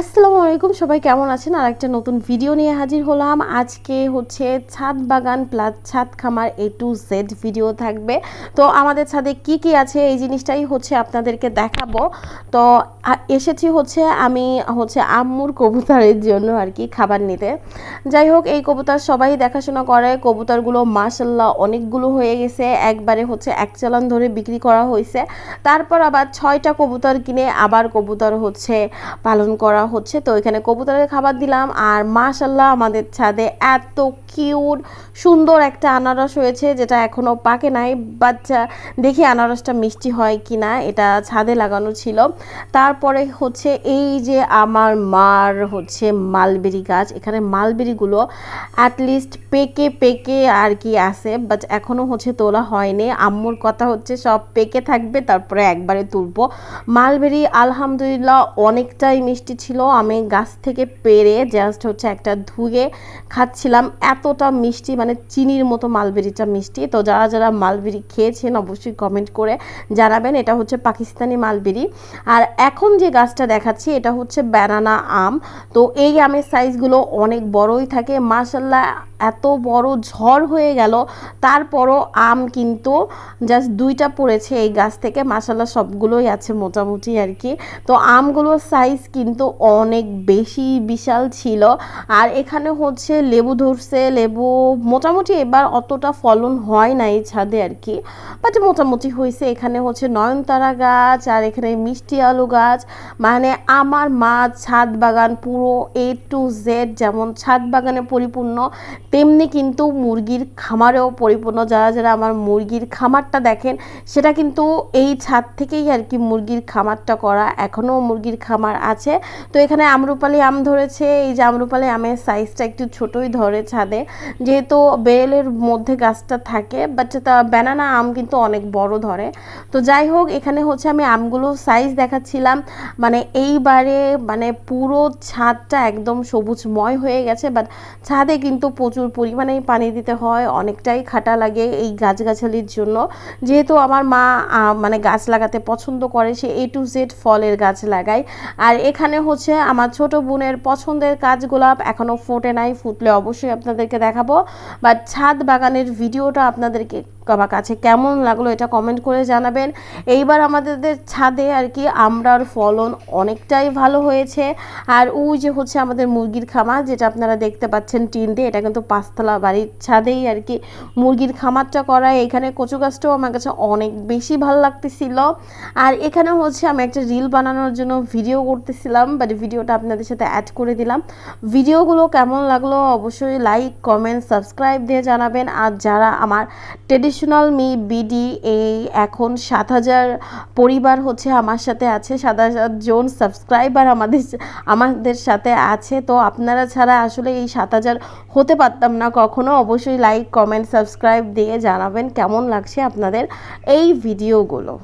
আসসালামু আলাইকুম, সবাই কেমন আছেন? আর একটা নতুন ভিডিও নিয়ে হাজির হলাম। আজকে হচ্ছে ছাদ বাগান প্লাস ছাদ খামার এ টু জেড ভিডিও থাকবে। তো আমাদের ছাদে কি কি আছে এই জিনিসটাই হচ্ছে আপনাদেরকে দেখাবো। তো এসেছি হচ্ছে আমি হচ্ছে আম্মুর কবুতরের জন্য আর কি খাবার নিতে। যাই হোক, এই কবুতর সবাই দেখাশোনা করে। কবুতরগুলো মার্শাল্লাহ অনেকগুলো হয়ে গেছে। একবারে হচ্ছে এক চালান ধরে বিক্রি করা হয়েছে। তারপর আবার ছয়টা কবুতর কিনে আবার কবুতর হচ্ছে পালন করা হচ্ছে। তো এখানে কবুতরের খাবার দিলাম আর মাশাল্লাহ আমাদের ছাদে এত কিউট, সুন্দর একটা আনারস হয়েছে যেটা এখনও পাকে নাই। বাচ্চা দেখি আনারসটা মিষ্টি হয় কি না এটা ছাদে লাগানো ছিল। তারপরে হচ্ছে এই যে আমার মার হচ্ছে মালবেরি গাছ, এখানে মালবেরিগুলো অ্যাটলিস্ট পেকে পেকে আর কি আছে বাট এখনও হচ্ছে তোলা হয়নি। আম্মুর কথা হচ্ছে সব পেকে থাকবে, তারপরে একবারে তুলবো। মালবেরি আলহামদুলিল্লাহ অনেকটাই মিষ্টি ছিল, আমি গাছ থেকে পেরে জাস্ট হচ্ছে একটা ধুয়ে খাচ্ছিলাম। এতটা মিষ্টি মানে চিনির মতো মালবেরিটা মিষ্টি। তো যারা যারা মালবেরি খেয়েছেন অবশ্যই কমেন্ট করে জানাবেন, এটা হচ্ছে পাকিস্তানি মালবেরি। আর এখন যে গাছটা দেখাচ্ছি, এটা হচ্ছে ব্যানানা আম। তো এই আমের সাইজগুলো অনেক বড়ই থাকে। মাশাল্লাহ এত বড় ঝড় হয়ে গেল। তারপরও আম কিন্তু জাস্ট দুইটা পড়েছে এই গাছ থেকে। মাশাল্লাহ সবগুলোই আছে মোটামুটি আর কি। তো আমগুলোর সাইজ কিন্তু অনেক বেশি বিশাল ছিল। আর এখানে হচ্ছে লেবু ধরছে, লেবু মোটামুটি এবার অতটা ফলন হয় না এই ছাদে আর কি। বাট মোটামুটি হয়েছে। এখানে হচ্ছে নয়নতারা গাছ আর এখানে মিষ্টি আলু গাছ। মানে আমার মা ছাদ বাগান পুরো এ টু জেড যেমন ছাদ বাগানে পরিপূর্ণ, তেমনি কিন্তু মুরগির খামারেও পরিপূর্ণ। যারা যারা আমার মুরগির খামারটা দেখেন, সেটা কিন্তু এই ছাদ থেকেই আর কি মুরগির খামারটা করা। এখনও মুরগির খামার আছে। তো এখানে আমরুপালি আম ধরেছে, এই যে আমরুপালি আমের সাইজটা একটু ছোটই ধরে ছাদে। যেহেতু বেলের মধ্যে গাছটা থাকে বাট তা ব্যানানা আম কিন্তু অনেক বড় ধরে। তো যাই হোক, এখানে হচ্ছে আমি আমগুলো সাইজ দেখাচ্ছিলাম। মানে এইবারে মানে পুরো ছাদটা একদম সবুজময় হয়ে গেছে বাট ছাদে কিন্তু প্রচুর পরিমাণে পানি দিতে হয়, অনেকটাই খাটা লাগে এই গাছগাছালির জন্য। যেহেতু আমার মা মানে গাছ লাগাতে পছন্দ করে, সে এ টু জেড ফলের গাছ লাগায়। আর এখানে হচ্ছে আমার ছোট বোনের পছন্দের কাজগোলাপ এখনও ফোটে নাই, ফুটলে অবশ্যই আপনাদেরকে দেখাবো। বা ছাদ বাগানের ভিডিওটা আপনাদেরকে আমার কাছে কেমন লাগল এটা কমেন্ট করে জানাবেন। এইবার আমাদের ছাদে আর কি আমরার ফলন অনেকটাই ভালো হয়েছে। আর ওই যে হচ্ছে আমাদের মুরগির খামার, যেটা আপনারা দেখতে পাচ্ছেন টিন দিয়ে, এটা কিন্তু পাঁচতলা বাড়ির ছাদেই আর কি মুরগির খামারটা করা। এখানে কচু গাছটাও আমার কাছে অনেক বেশি ভালো লাগতেছিল। আর এখানে হচ্ছে আমি একটা রিল বানানোর জন্য ভিডিও করতেছিলাম বাট ভিডিওটা আপনাদের সাথে অ্যাড করে দিলাম। ভিডিওগুলো কেমন লাগল অবশ্যই লাইক কমেন্ট সাবস্ক্রাইব দিয়ে জানাবেন। আর যারা আমার ট্রেডিশনাল মি বিডি এই এখন সাত হাজার পরিবার হচ্ছে আমার সাথে আছে, সাত হাজার জন সাবস্ক্রাইবার আমাদের আমাদের সাথে আছে। তো আপনারা ছাড়া আসলে এই সাত হাজার হতে পারতাম না। কখনো অবশ্যই লাইক কমেন্ট সাবস্ক্রাইব দিয়ে জানাবেন কেমন লাগছে আপনাদের এই ভিডিওগুলো